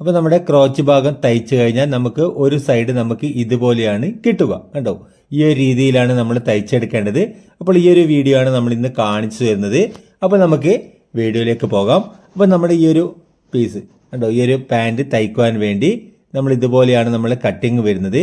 അപ്പോൾ നമ്മുടെ ക്രോച്ച് ഭാഗം തയ്ച്ചു കഴിഞ്ഞാൽ നമുക്ക് ഒരു സൈഡ് നമുക്ക് ഇതുപോലെയാണ് കിട്ടുക. കണ്ടോ? ഈ ഒരു രീതിയിലാണ് നമ്മൾ തയ്ച്ചെടുക്കേണ്ടത്. അപ്പോൾ ഈ ഒരു വീഡിയോ ആണ് നമ്മൾ ഇന്ന് കാണിച്ചു തരുന്നത്. അപ്പോൾ നമുക്ക് വീഡിയോയിലേക്ക് പോകാം. അപ്പോൾ നമ്മുടെ ഈ ഒരു പീസ് കണ്ടോ? ഈ ഒരു പാന്റ് തയ്ക്കുവാൻ വേണ്ടി നമ്മൾ ഇതുപോലെയാണ് നമ്മൾ കട്ടിങ് വരുന്നത്.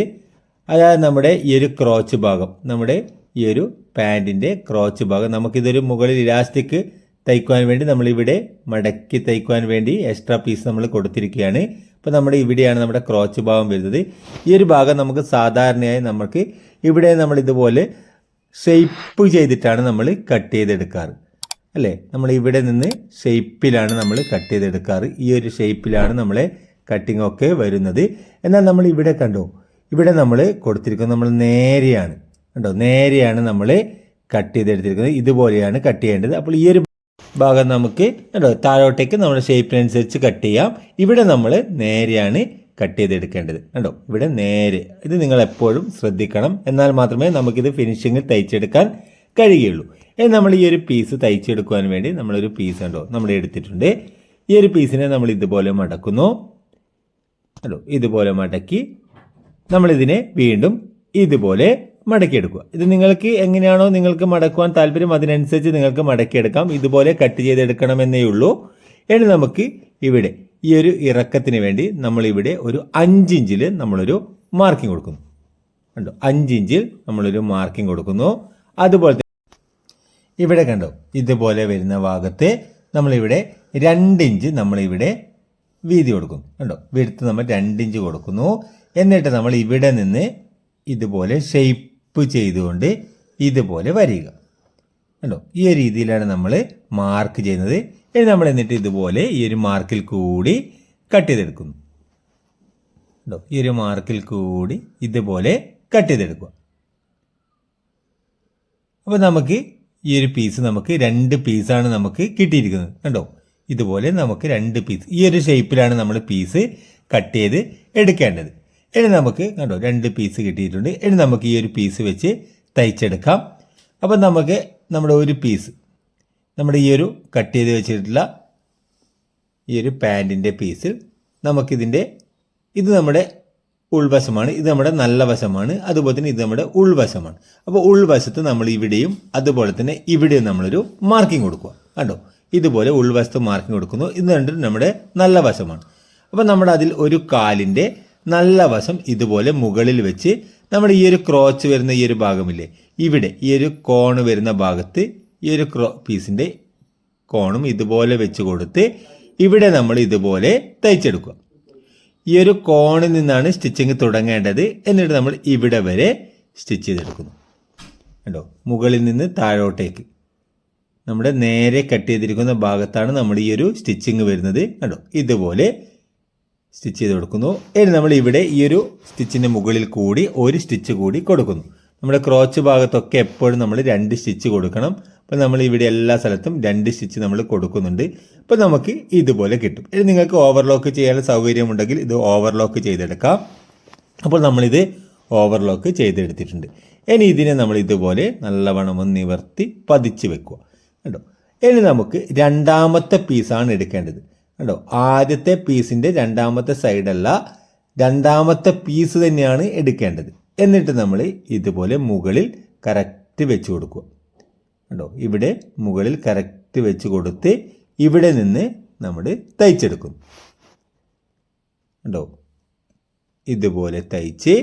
അതായത് നമ്മുടെ ഈ ഒരു ക്രോച്ച് ഭാഗം. നമ്മുടെ ഈ ഒരു പാന്റിന്റെ ക്രോച്ച് ഭാഗം. നമുക്കിതൊരു മുകളിൽ ഇലാസ്റ്റിക് തയ്ക്കുവാൻ വേണ്ടി നമ്മളിവിടെ മടക്കി തയ്ക്കുവാൻ വേണ്ടി എക്സ്ട്രാ പീസ് നമ്മൾ കൊടുത്തിരിക്കുകയാണ്. അപ്പോൾ നമ്മുടെ ഇവിടെയാണ് നമ്മുടെ ക്രോച്ച് ഭാഗം വരുന്നത്. ഈ ഒരു ഭാഗം നമുക്ക് സാധാരണയായി നമുക്ക് ഇവിടെ നമ്മൾ ഇതുപോലെ ഷെയ്പ്പ് ചെയ്തിട്ടാണ് നമ്മൾ കട്ട് ചെയ്തെടുക്കാറ്. അല്ലേ? നമ്മൾ ഇവിടെ നിന്ന് ഷെയ്പ്പിലാണ് നമ്മൾ കട്ട് ചെയ്തെടുക്കാറ്. ഈ ഒരു ഷെയ്പ്പിലാണ് നമ്മളെ കട്ടിംഗ് ഒക്കെ വരുന്നത്. എന്നാൽ നമ്മൾ ഇവിടെ കണ്ടോ? ഇവിടെ നമ്മൾ കൊടുത്തിരിക്കുന്നത് നമ്മൾ നേരെയാണ്. കണ്ടോ? നേരെയാണ് നമ്മൾ കട്ട് ചെയ്തെടുത്തിരിക്കുന്നത്. ഇതുപോലെയാണ് കട്ട് ചെയ്യേണ്ടത്. അപ്പോൾ ഈ ഒരു ഭാഗം നമുക്ക് കണ്ടോ താഴോട്ടേക്ക് നമ്മുടെ ഷേപ്പിനനുസരിച്ച് കട്ട് ചെയ്യാം. ഇവിടെ നമ്മൾ നേരെയാണ് കട്ട് ചെയ്തെടുക്കേണ്ടത്. കണ്ടോ ഇവിടെ നേരെ. ഇത് നിങ്ങൾ എപ്പോഴും ശ്രദ്ധിക്കണം. എന്നാൽ മാത്രമേ നമുക്കിത് ഫിനിഷിങ്ങിൽ തയ്ച്ചെടുക്കാൻ കഴിയുള്ളൂ. ഇനി നമ്മൾ ഈ ഒരു പീസ് തയ്ച്ചെടുക്കുവാൻ വേണ്ടി നമ്മളൊരു പീസ് ഉണ്ടോ നമ്മൾ എടുത്തിട്ടുണ്ട്. ഈ ഒരു പീസിനെ നമ്മൾ ഇതുപോലെ മടക്കുന്നു. കണ്ടോ ഇതുപോലെ മടക്കി നമ്മളിതിനെ വീണ്ടും ഇതുപോലെ മടക്കിയെടുക്കുക. ഇത് നിങ്ങൾക്ക് എങ്ങനെയാണോ നിങ്ങൾക്ക് മടക്കുവാൻ താല്പര്യം അതിനനുസരിച്ച് നിങ്ങൾക്ക് മടക്കിയെടുക്കാം. ഇതുപോലെ കട്ട് ചെയ്തെടുക്കണമെന്നേ ഉള്ളൂ. ഇനി നമുക്ക് ഇവിടെ ഈ ഒരു ഇറക്കത്തിന് വേണ്ടി നമ്മളിവിടെ ഒരു അഞ്ചിഞ്ചിൽ നമ്മളൊരു മാർക്കിംഗ് കൊടുക്കുന്നു. കണ്ടോ? അഞ്ചിഞ്ചിൽ നമ്മളൊരു മാർക്കിംഗ് കൊടുക്കുന്നു. അതുപോലെ ഇവിടെ കണ്ടോ? ഇതുപോലെ വരുന്ന ഭാഗത്ത് നമ്മളിവിടെ രണ്ടിഞ്ച് നമ്മളിവിടെ വീതി കൊടുക്കുന്നു. കണ്ടോ? വെടുത്ത് നമ്മൾ രണ്ടിഞ്ച് കൊടുക്കുന്നു. എന്നിട്ട് നമ്മൾ ഇവിടെ നിന്ന് ഇതുപോലെ ഷെയ്പ്പ് ചെയ്തുകൊണ്ട് ഇതുപോലെ വരിക. കണ്ടോ? ഈ ഒരു രീതിയിലാണ് നമ്മൾ മാർക്ക് ചെയ്യുന്നത്. ഇനി നമ്മൾ എന്നിട്ട് ഇതുപോലെ ഈ ഒരു മാർക്കിൽ കൂടി കട്ട് ചെയ്തെടുക്കുന്നു. കണ്ടോ? ഈ ഒരു മാർക്കിൽ കൂടി ഇതുപോലെ കട്ട് ചെയ്തെടുക്കുക. അപ്പോൾ നമുക്ക് ഈ ഒരു പീസ് നമുക്ക് രണ്ട് പീസാണ് നമുക്ക് കിട്ടിയിരിക്കുന്നത്. കണ്ടോ? ഇതുപോലെ നമുക്ക് രണ്ട് പീസ് ഈ ഒരു ഷേപ്പിലാണ് നമ്മൾ പീസ് കട്ട് ചെയ്ത് എടുക്കേണ്ടത്. ഇനി നമുക്ക് കണ്ടോ രണ്ട് പീസ് കിട്ടിയിട്ടുണ്ട്. ഇനി നമുക്ക് ഈ ഒരു പീസ് വെച്ച് തയ്ച്ചെടുക്കാം. അപ്പം നമുക്ക് നമ്മുടെ ഒരു പീസ് നമ്മുടെ ഈ ഒരു കട്ട് ചെയ്ത് വെച്ചിട്ടുള്ള ഈ ഒരു പാന്റിന്റെ പീസിൽ നമുക്കിതിന്റെ ഇത് നമ്മുടെ ഉൾവശമാണ് ഇത് നമ്മുടെ നല്ല വശമാണ് അതുപോലെ തന്നെ ഇത് നമ്മുടെ ഉൾവശമാണ്. അപ്പോൾ ഉൾവശത്ത് നമ്മൾ ഇവിടെയും അതുപോലെ തന്നെ ഇവിടെയും നമ്മളൊരു മാർക്കിംഗ് കൊടുക്കുക. കണ്ടോ? ഇതുപോലെ ഉൾവശത്ത് മാർക്കിംഗ് കൊടുക്കുന്നു. ഇത് രണ്ടും നമ്മുടെ നല്ല വശമാണ്. അപ്പോൾ നമ്മുടെ അതിൽ ഒരു കാലിന്റെ നല്ല വശം ഇതുപോലെ മുകളിൽ വെച്ച് നമ്മുടെ ഈ ഒരു ക്രോച്ച് വരുന്ന ഈ ഒരു ഭാഗമില്ലേ? ഇവിടെ ഈ ഒരു കോണ് വരുന്ന ഭാഗത്ത് ഈ ഒരു ക്രോ പീസിന്റെ കോണും ഇതുപോലെ വെച്ച് കൊടുത്ത് ഇവിടെ നമ്മൾ ഇതുപോലെ തയ്ച്ചെടുക്കുക. ഈ ഒരു കോണിൽ നിന്നാണ് സ്റ്റിച്ചിങ് തുടങ്ങേണ്ടത് എന്നിട്ട് നമ്മൾ ഇവിടെ വരെ സ്റ്റിച്ച് ചെയ്തെടുക്കുന്നു. കണ്ടോ? മുകളിൽ നിന്ന് താഴോട്ടേക്ക്. നമ്മുടെ നേരെ കട്ട് ചെയ്തിരിക്കുന്ന ഭാഗത്താണ് നമ്മൾ ഈ ഒരു സ്റ്റിച്ചിങ് വരുന്നത്. കണ്ടോ? ഇതുപോലെ സ്റ്റിച്ച് ചെയ്ത് കൊടുക്കുന്നു. ഇനി നമ്മൾ ഇവിടെ ഈ ഒരു സ്റ്റിച്ചിന്റെ മുകളിൽ കൂടി ഒരു സ്റ്റിച്ച് കൂടി കൊടുക്കുന്നു. നമ്മുടെ ക്രോച്ച് ഭാഗത്തൊക്കെ എപ്പോഴും നമ്മൾ രണ്ട് സ്റ്റിച്ച് കൊടുക്കണം. അപ്പോൾ നമ്മൾ ഇവിടെ എല്ലാ സ്ഥലത്തും രണ്ട് സ്റ്റിച്ച് നമ്മൾ കൊടുക്കുന്നുണ്ട്. അപ്പോൾ നമുക്ക് ഇതുപോലെ കിട്ടും. ഇനി നിങ്ങൾക്ക് ഓവർലോക്ക് ചെയ്യാനുള്ള സൗകര്യമുണ്ടെങ്കിൽ ഇത് ഓവർലോക്ക് ചെയ്തെടുക്കാം. അപ്പോൾ നമ്മളിത് ഓവർലോക്ക് ചെയ്തെടുത്തിട്ടുണ്ട്. ഇനി ഇതിനെ നമ്മൾ ഇതുപോലെ നല്ലവണ്ണം ഒന്ന് നിവർത്തി പതിച്ച് വെക്കുക. കേട്ടോ ഇനി നമുക്ക് രണ്ടാമത്തെ പീസാണ് എടുക്കേണ്ടത്. കണ്ടോ? ആദ്യത്തെ പീസിന്റെ രണ്ടാമത്തെ സൈഡല്ല രണ്ടാമത്തെ പീസ് തന്നെയാണ് എടുക്കേണ്ടത്. എന്നിട്ട് നമ്മൾ ഇതുപോലെ മുകളിൽ കറക്റ്റ് വെച്ച് കൊടുക്കുക. കണ്ടോ? ഇവിടെ മുകളിൽ കറക്റ്റ് വെച്ച് കൊടുത്ത് ഇവിടെ നിന്ന് നമ്മൾ തയ്ച്ചെടുക്കും. കണ്ടോ? ഇതുപോലെ തയ്ച്ച്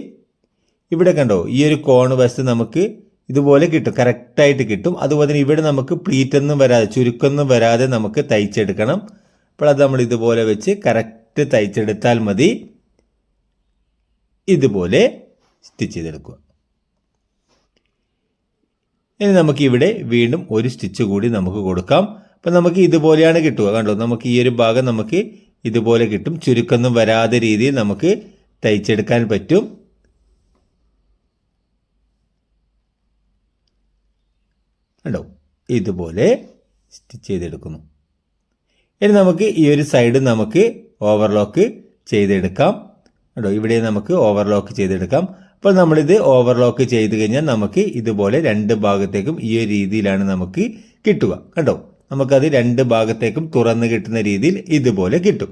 ഇവിടെ കണ്ടോ? ഈ ഒരു കോണ് വശത്ത് നമുക്ക് ഇതുപോലെ കിട്ടും. കറക്റ്റായിട്ട് കിട്ടും. അതുപോലെ തന്നെ ഇവിടെ നമുക്ക് പ്ലീറ്റൊന്നും വരാതെ ചുരുക്കൊന്നും വരാതെ നമുക്ക് തയ്ച്ചെടുക്കണം. അപ്പോൾ അത് നമ്മൾ ഇതുപോലെ വെച്ച് കറക്റ്റ് തയ്ച്ചെടുത്താൽ മതി. ഇതുപോലെ സ്റ്റിച്ച് ചെയ്തെടുക്കുക. ഇനി നമുക്ക് ഇവിടെ വീണ്ടും ഒരു സ്റ്റിച്ച് കൂടി നമുക്ക് കൊടുക്കാം. അപ്പം നമുക്ക് ഇതുപോലെയാണ് കിട്ടുക. കണ്ടോ? നമുക്ക് ഈ ഒരു ഭാഗം നമുക്ക് ഇതുപോലെ കിട്ടും. ചുരുക്കൊന്നും വരാതെ രീതിയിൽ നമുക്ക് തയ്ച്ചെടുക്കാൻ പറ്റും. കണ്ടോ? ഇതുപോലെ സ്റ്റിച്ച് ചെയ്തെടുക്കുന്നു. ഇനി നമുക്ക് ഈ ഒരു സൈഡ് നമുക്ക് ഓവർലോക്ക് ചെയ്തെടുക്കാം. കേട്ടോ ഇവിടെ നമുക്ക് ഓവർലോക്ക് ചെയ്തെടുക്കാം. അപ്പോൾ നമ്മളിത് ഓവർലോക്ക് ചെയ്ത് കഴിഞ്ഞാൽ നമുക്ക് ഇതുപോലെ രണ്ട് ഭാഗത്തേക്കും ഈ ഒരു രീതിയിലാണ് നമുക്ക് കിട്ടുക. കേട്ടോ നമുക്കത് രണ്ട് ഭാഗത്തേക്കും തുറന്ന് കിട്ടുന്ന രീതിയിൽ ഇതുപോലെ കിട്ടും.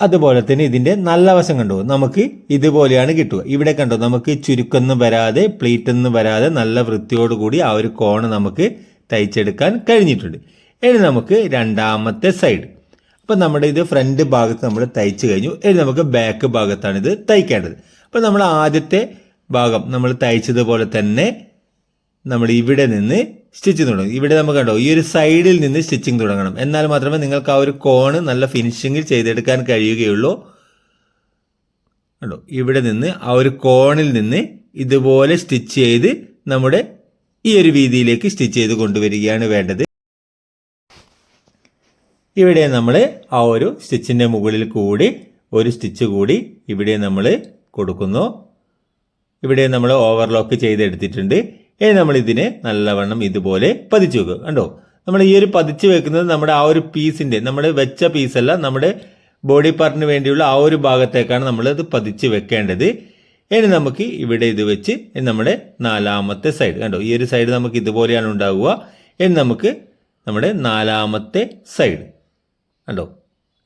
അതുപോലെ തന്നെ ഇതിന്റെ നല്ല വശം കണ്ടോ? നമുക്ക് ഇതുപോലെയാണ് കിട്ടുക. ഇവിടെ കണ്ടോ? നമുക്ക് ചുരുക്കൊന്നും വരാതെ പ്ലീറ്റൊന്നും വരാതെ നല്ല വൃത്തിയോടുകൂടി ആ ഒരു കോണ് നമുക്ക് തയ്ച്ചെടുക്കാൻ കഴിഞ്ഞിട്ടുണ്ട്. ഇനി നമുക്ക് രണ്ടാമത്തെ സൈഡ് അപ്പം നമ്മുടെ ഇത് ഫ്രണ്ട് ഭാഗത്ത് നമ്മൾ തയ്ച്ചു കഴിഞ്ഞു. ഇനി നമുക്ക് ബാക്ക് ഭാഗത്താണ് ഇത് തയ്ക്കേണ്ടത്. അപ്പം നമ്മൾ ആദ്യത്തെ ഭാഗം നമ്മൾ തയ്ച്ചതുപോലെ തന്നെ നമ്മൾ ഇവിടെ നിന്ന് സ്റ്റിച്ചിങ് തുടങ്ങും. ഇവിടെ നമുക്ക് കണ്ടോ ഈ ഒരു സൈഡിൽ നിന്ന് സ്റ്റിച്ചിങ് തുടങ്ങണം. എന്നാൽ മാത്രമേ നിങ്ങൾക്ക് ആ ഒരു കോണ് നല്ല ഫിനിഷിങ്ങിൽ ചെയ്തെടുക്കാൻ കഴിയുകയുള്ളൂ. കണ്ടോ ഇവിടെ നിന്ന് ആ ഒരു കോണിൽ നിന്ന് ഇതുപോലെ സ്റ്റിച്ച് ചെയ്ത് നമ്മുടെ ഈ ഒരു രീതിയിലേക്ക് സ്റ്റിച്ച് ചെയ്ത് കൊണ്ടുവരികയാണ് വേണ്ടത്. ഇവിടെ നമ്മൾ ആ ഒരു സ്റ്റിച്ചിന്റെ മുകളിൽ കൂടി ഒരു സ്റ്റിച്ച് കൂടി ഇവിടെ നമ്മൾ കൊടുക്കുന്നു. ഇവിടെ നമ്മൾ ഓവർലോക്ക് ചെയ്തെടുത്തിട്ടുണ്ട്. ഇനി നമ്മൾ ഇതിനെ നല്ലവണ്ണം ഇതുപോലെ പതിച്ചു വെക്കുക. കണ്ടോ? നമ്മൾ ഈ ഒരു പതിച്ചു വെക്കുന്നത് നമ്മുടെ ആ ഒരു പീസിന്റെ നമ്മൾ വെച്ച പീസല്ല നമ്മുടെ ബോഡി പാർട്ടിന് വേണ്ടിയുള്ള ആ ഒരു ഭാഗത്തേക്കാണ് നമ്മൾ ഇത് പതിച്ച് വെക്കേണ്ടത്. ഇനി നമുക്ക് ഇവിടെ ഇത് വെച്ച് നമ്മുടെ നാലാമത്തെ സൈഡ് കണ്ടോ? ഈ ഒരു സൈഡ് നമുക്ക് ഇതുപോലെയാണ് ഉണ്ടാവുക. ഇനി നമുക്ക് നമ്മുടെ നാലാമത്തെ സൈഡ് കണ്ടോ?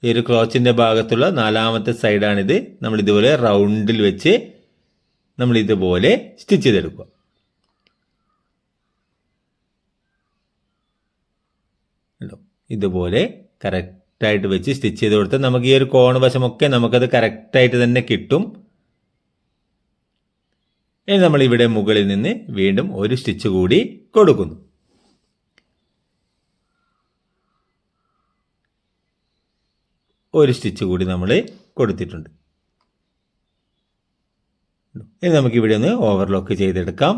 ഈ ഒരു ക്ലോച്ചിന്റെ ഭാഗത്തുള്ള നാലാമത്തെ സൈഡാണിത്. നമ്മൾ ഇതുപോലെ റൗണ്ടിൽ വെച്ച് നമ്മൾ ഇതുപോലെ സ്റ്റിച്ച് ചെയ്തെടുക്കുക. കണ്ടോ? ഇതുപോലെ കറക്റ്റായിട്ട് വെച്ച് സ്റ്റിച്ച് ചെയ്ത് കൊടുത്താൽ നമുക്ക് ഈ ഒരു കോണ് വശമൊക്കെ നമുക്കത് കറക്റ്റായിട്ട് തന്നെ കിട്ടും. ഇനി നമ്മൾ ഇവിടെ മുകളിൽ നിന്ന് വീണ്ടും ഒരു സ്റ്റിച്ച് കൂടി കൊടുക്കുന്നു. ഒരു സ്റ്റിച്ച് കൂടി നമ്മൾ കൊടുത്തിട്ടുണ്ട്. ഇനി നമുക്ക് ഇവിടെ ഒന്ന് ഓവർലോക്ക് ചെയ്തെടുക്കാം.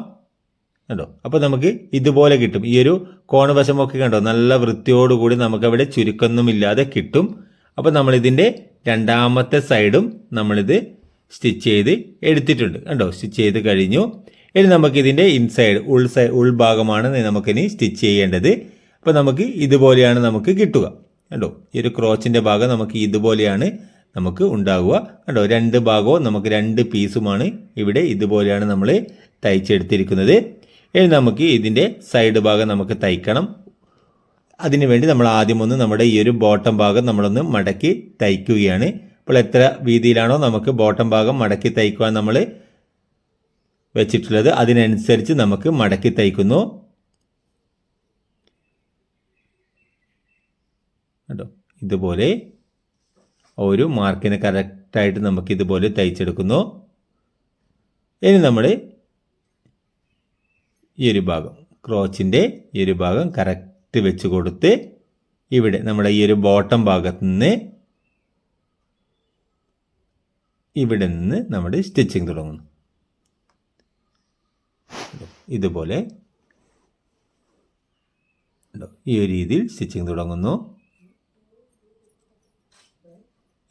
കണ്ടോ? അപ്പോൾ നമുക്ക് ഇതുപോലെ കിട്ടും. ഈ ഒരു കോണവശമൊക്കെ കണ്ടോ? നല്ല വൃത്തിയോടുകൂടി നമുക്കവിടെ ചുരുക്കൊന്നുമില്ലാതെ കിട്ടും. അപ്പോൾ നമ്മളിതിന്റെ രണ്ടാമത്തെ സൈഡും നമ്മളിത് സ്റ്റിച്ച് ചെയ്ത് എടുത്തിട്ടുണ്ട്. കണ്ടോ? സ്റ്റിച്ച് ചെയ്ത് കഴിഞ്ഞു. ഇനി നമുക്കിതിന്റെ ഇൻസൈഡ് ഉൾ സൈ ഉൾഭാഗമാണ് നമുക്കിനി സ്റ്റിച്ച് ചെയ്യേണ്ടത്. അപ്പോൾ നമുക്ക് ഇതുപോലെയാണ് നമുക്ക് കിട്ടുക. കണ്ടോ? ഈ ഒരു ക്രോച്ചിന്റെ ഭാഗം നമുക്ക് ഇതുപോലെയാണ് നമുക്ക് ഉണ്ടാവുക. കണ്ടോ? രണ്ട് ഭാഗവും നമുക്ക് രണ്ട് പീസുമാണ് ഇവിടെ ഇതുപോലെയാണ് നമ്മൾ തയ്ച്ചെടുത്തിരിക്കുന്നത്. ഇനി നമുക്ക് ഇതിന്റെ സൈഡ് ഭാഗം നമുക്ക് തയ്ക്കണം. അതിനുവേണ്ടി നമ്മൾ ആദ്യം ഒന്ന് നമ്മുടെ ഈ ഒരു ബോട്ടം ഭാഗം നമ്മളൊന്ന് മടക്കി തയ്ക്കുകയാണ്. അപ്പോൾ എത്ര വീതിയിലാണോ നമുക്ക് ബോട്ടം ഭാഗം മടക്കി തയ്ക്കുവാൻ നമ്മൾ വെച്ചിട്ടുള്ളത്. അതിനനുസരിച്ച് നമുക്ക് മടക്കി തയ്ക്കുന്നു. കേട്ടോ ഇതുപോലെ ഒരു മാർക്കിന് കറക്റ്റായിട്ട് നമുക്ക് ഇതുപോലെ തയ്ച്ചെടുക്കുന്നു. ഇനി നമ്മൾ ഈ ഒരു ഭാഗം ക്രോച്ചിന്റെ ഈ ഒരു ഭാഗം കറക്റ്റ് വെച്ച് കൊടുത്ത് ഇവിടെ നമ്മുടെ ഈ ഒരു ബോട്ടം ഭാഗത്ത് നിന്ന് ഇവിടെ നിന്ന് നമ്മുടെ സ്റ്റിച്ചിങ് തുടങ്ങുന്നു. ഇതുപോലെ ഈ ഒരു രീതിയിൽ സ്റ്റിച്ചിങ് തുടങ്ങുന്നു.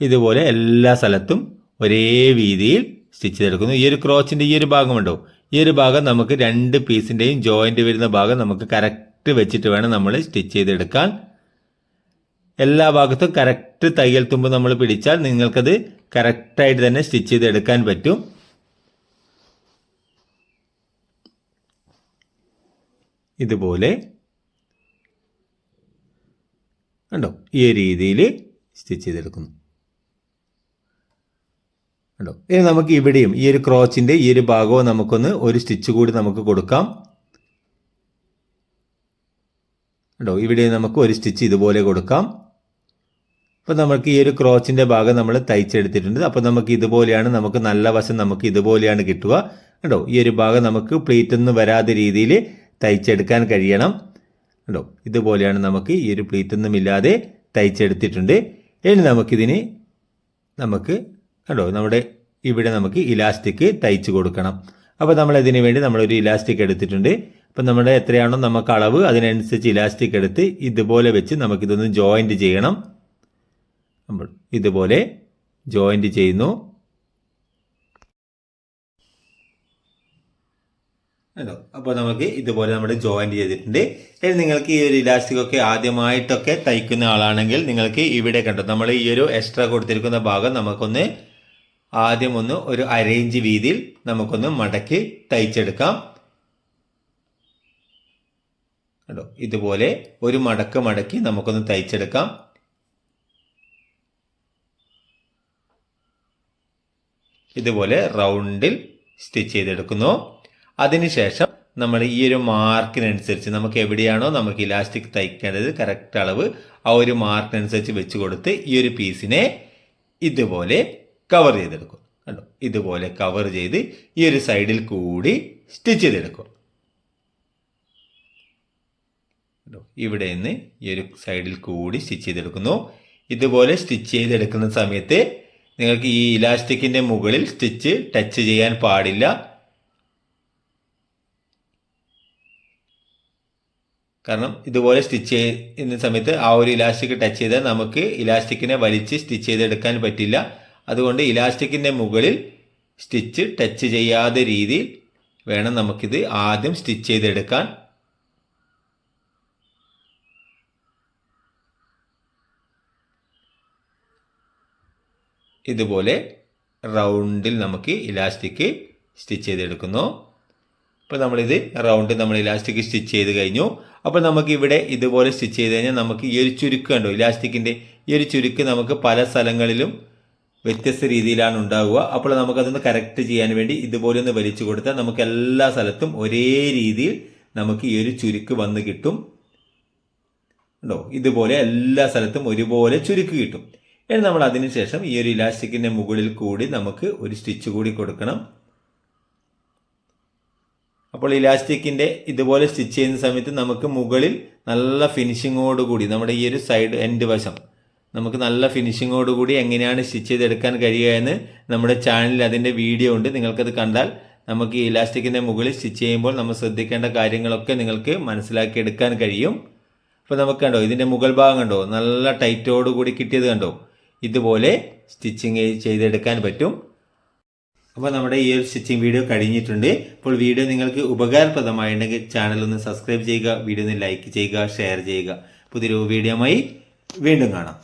ഇതുപോലെ എല്ലാ സ്ഥലത്തും ഒരേ രീതിയിൽ സ്റ്റിച്ച് ചെയ്തെടുക്കുന്നു. ഈ ഒരു ക്രോച്ചിന്റെ ഈ ഒരു ഭാഗമുണ്ടോ ഈ ഒരു ഭാഗം നമുക്ക് രണ്ട് പീസിന്റെയും ജോയിന്റ് വരുന്ന ഭാഗം നമുക്ക് കറക്റ്റ് വെച്ചിട്ട് വേണം നമ്മൾ സ്റ്റിച്ച് ചെയ്തെടുക്കാൻ. എല്ലാ ഭാഗത്തും കറക്റ്റ് തയ്യൽ തുമ്പ് നമ്മൾ പിടിച്ചാൽ നിങ്ങൾക്കത് കറക്റ്റായിട്ട് തന്നെ സ്റ്റിച്ച് ചെയ്തെടുക്കാൻ പറ്റും. ഇതുപോലെ കണ്ടോ? ഈ രീതിയിൽ സ്റ്റിച്ച് ചെയ്തെടുക്കുന്നു. കണ്ടോ ഇനി നമുക്ക് ഇവിടെയും ഈ ഒരു ക്രോച്ചിന്റെ ഈ ഒരു ഭാഗവും നമുക്കൊന്ന് ഒരു സ്റ്റിച്ച് കൂടി നമുക്ക് കൊടുക്കാം. കണ്ടോ ഇവിടെ നമുക്ക് ഒരു സ്റ്റിച്ച് ഇതുപോലെ കൊടുക്കാം. അപ്പോൾ നമുക്ക് ഈ ഒരു ക്രോച്ചിന്റെ ഭാഗം നമ്മൾ തയ്ച്ചെടുത്തിട്ടുണ്ട്. അപ്പോൾ നമുക്ക് ഇതുപോലെയാണ് നമുക്ക് നല്ല വശം നമുക്ക് ഇതുപോലെയാണ് കിട്ടുക. കണ്ടോ ഈ ഒരു ഭാഗം നമുക്ക് പ്ലീറ്റ് ഒന്നും വരാത്ത രീതിയിൽ തയ്ച്ചെടുക്കാൻ കഴിയണം. കണ്ടോ ഇതുപോലെയാണ് നമുക്ക് ഈ ഒരു പ്ലീറ്റ് ഒന്നും ഇല്ലാതെ തയ്ച്ചെടുത്തിട്ടുണ്ട്. ഇനി നമുക്കിതിന് നമുക്ക് കണ്ടോ? നമ്മുടെ ഇവിടെ നമുക്ക് ഇലാസ്റ്റിക് തയ്ച്ച് കൊടുക്കണം. അപ്പോൾ നമ്മൾ ഇതിന് വേണ്ടി നമ്മളൊരു ഇലാസ്റ്റിക് എടുത്തിട്ടുണ്ട്. അപ്പം നമ്മുടെ എത്രയാണോ നമുക്ക് അളവ് അതിനനുസരിച്ച് ഇലാസ്റ്റിക് എടുത്ത് ഇതുപോലെ വെച്ച് നമുക്കിതൊന്ന് ജോയിന്റ് ചെയ്യണം. നമ്മൾ ഇതുപോലെ ജോയിന്റ് ചെയ്യുന്നു. ഹലോ അപ്പോൾ നമുക്ക് ഇതുപോലെ നമ്മൾ ജോയിന്റ് ചെയ്തിട്ടുണ്ട്. ഇനി നിങ്ങൾക്ക് ഈ ഒരു ഇലാസ്റ്റിക് ഒക്കെ ആദ്യമായിട്ടൊക്കെ തയ്ക്കുന്ന ആളാണെങ്കിൽ നിങ്ങൾക്ക് ഇവിടെ കണ്ടോ? നമ്മൾ ഈ ഒരു എക്സ്ട്രാ കൊടുത്തിരിക്കുന്ന ഭാഗം നമുക്കൊന്ന് ആദ്യം ഒന്ന് ഒരു അരയിഞ്ച് വീതിയിൽ നമുക്കൊന്ന് മടക്കി തയ്ച്ചെടുക്കാം. കേട്ടോ ഇതുപോലെ ഒരു മടക്ക് മടക്കി നമുക്കൊന്ന് തയ്ച്ചെടുക്കാം. ഇതുപോലെ റൗണ്ടിൽ സ്റ്റിച്ച് ചെയ്തെടുക്കുന്നു. അതിനുശേഷം നമ്മൾ ഈ ഒരു മാർക്കിനനുസരിച്ച് നമുക്ക് എവിടെയാണോ നമുക്ക് ഇലാസ്റ്റിക് തയ്ക്കേണ്ടത് കറക്റ്റ് അളവ് ആ ഒരു മാർക്കിനനുസരിച്ച് വെച്ച് കൊടുത്ത് ഈ ഒരു പീസിനെ ഇതുപോലെ കവർ ചെയ്തെടുക്കും. കണ്ടോ? ഇതുപോലെ കവർ ചെയ്ത് ഈ ഒരു സൈഡിൽ കൂടി സ്റ്റിച്ച് ചെയ്തെടുക്കും. കണ്ടോ? ഇവിടെ നിന്ന് ഈ ഒരു സൈഡിൽ കൂടി സ്റ്റിച്ച് ചെയ്തെടുക്കുന്നു. ഇതുപോലെ സ്റ്റിച്ച് ചെയ്തെടുക്കുന്ന സമയത്ത് നിങ്ങൾക്ക് ഈ ഇലാസ്റ്റിക്കിന്റെ മുകളിൽ സ്റ്റിച്ച് ടച്ച് ചെയ്യാൻ പാടില്ല. കാരണം ഇതുപോലെ സ്റ്റിച്ച് ചെയ്യുന്ന സമയത്ത് ആ ഒരു ഇലാസ്റ്റിക് ടച്ച് ചെയ്താൽ നമുക്ക് ഇലാസ്റ്റിക്കിനെ വലിച്ച് സ്റ്റിച്ച് ചെയ്തെടുക്കാൻ പറ്റില്ല. അതുകൊണ്ട് ഇലാസ്റ്റിക്കിന്റെ മുകളിൽ സ്റ്റിച്ച് ടച്ച് ചെയ്യാതെ രീതിയിൽ വേണം നമുക്കിത് ആദ്യം സ്റ്റിച്ച് ചെയ്തെടുക്കാൻ. ഇതുപോലെ റൗണ്ടിൽ നമുക്ക് ഇലാസ്റ്റിക് സ്റ്റിച്ച് ചെയ്തെടുക്കുന്നു. അപ്പോൾ നമ്മളിത് റൗണ്ട് നമ്മൾ ഇലാസ്റ്റിക് സ്റ്റിച്ച് ചെയ്ത് കഴിഞ്ഞു. അപ്പോൾ നമുക്ക് ഇവിടെ ഇതുപോലെ സ്റ്റിച്ച് ചെയ്ത് കഴിഞ്ഞാൽ നമുക്ക് ഈ ഒരു ചുരുക്ക് കണ്ടോ? ഇലാസ്റ്റിക്കിന്റെ ഈ ഒരു ചുരുക്ക് നമുക്ക് പല സ്ഥലങ്ങളിലും വ്യത്യസ്ത രീതിയിലാണ് ഉണ്ടാവുക. അപ്പോൾ നമുക്കതൊന്ന് കറക്റ്റ് ചെയ്യാൻ വേണ്ടി ഇതുപോലെ ഒന്ന് വലിച്ചു കൊടുത്താൽ നമുക്ക് എല്ലാ സ്ഥലത്തും ഒരേ രീതിയിൽ നമുക്ക് ഈ ഒരു ചുരുക്ക് വന്ന് കിട്ടും. ഉണ്ടോ ഇതുപോലെ എല്ലാ സ്ഥലത്തും ഒരുപോലെ ചുരുക്ക് കിട്ടും. ഇനി നമ്മൾ അതിനുശേഷം ഈ ഒരു ഇലാസ്റ്റിക്കിന്റെ മുകളിൽ കൂടി നമുക്ക് ഒരു സ്റ്റിച്ച് കൂടി കൊടുക്കണം. അപ്പോൾ ഇലാസ്റ്റിക്കിന്റെ ഇതുപോലെ സ്റ്റിച്ച് ചെയ്യുന്ന സമയത്ത് നമുക്ക് മുകളിൽ നല്ല ഫിനിഷിങ്ങോട് കൂടി നമ്മുടെ ഈ ഒരു സൈഡ് എൻഡ് വശം നമുക്ക് നല്ല ഫിനിഷിങ്ങോട് കൂടി എങ്ങനെയാണ് സ്റ്റിച്ച് ചെയ്തെടുക്കാൻ കഴിയുക എന്ന് നമ്മുടെ ചാനലിൽ അതിന്റെ വീഡിയോ ഉണ്ട്. നിങ്ങൾക്കത് കണ്ടാൽ നമുക്ക് ഈ ഇലാസ്റ്റിക്കിന്റെ മുകളിൽ സ്റ്റിച്ച് ചെയ്യുമ്പോൾ നമ്മൾ ശ്രദ്ധിക്കേണ്ട കാര്യങ്ങളൊക്കെ നിങ്ങൾക്ക് മനസ്സിലാക്കി എടുക്കാൻ കഴിയും. അപ്പോൾ നമുക്ക് കണ്ടോ ഇതിന്റെ മുകൾ ഭാഗം കണ്ടോ? നല്ല ടൈറ്റോട് കൂടി കിട്ടിയത് കണ്ടോ? ഇതുപോലെ സ്റ്റിച്ചിങ് ചെയ്തെടുക്കാൻ പറ്റും. അപ്പോൾ നമ്മുടെ ഈ ഒരു സ്റ്റിച്ചിങ് വീഡിയോ കഴിഞ്ഞിട്ടുണ്ട്. അപ്പോൾ വീഡിയോ നിങ്ങൾക്ക് ഉപകാരപ്രദമായിട്ടുണ്ടെങ്കിൽ ചാനൽ ഒന്ന് സബ്സ്ക്രൈബ് ചെയ്യുക വീഡിയോ ഒന്ന് ലൈക്ക് ചെയ്യുക ഷെയർ ചെയ്യുക. പുതിയൊരു വീഡിയോമായി വീണ്ടും കാണാം.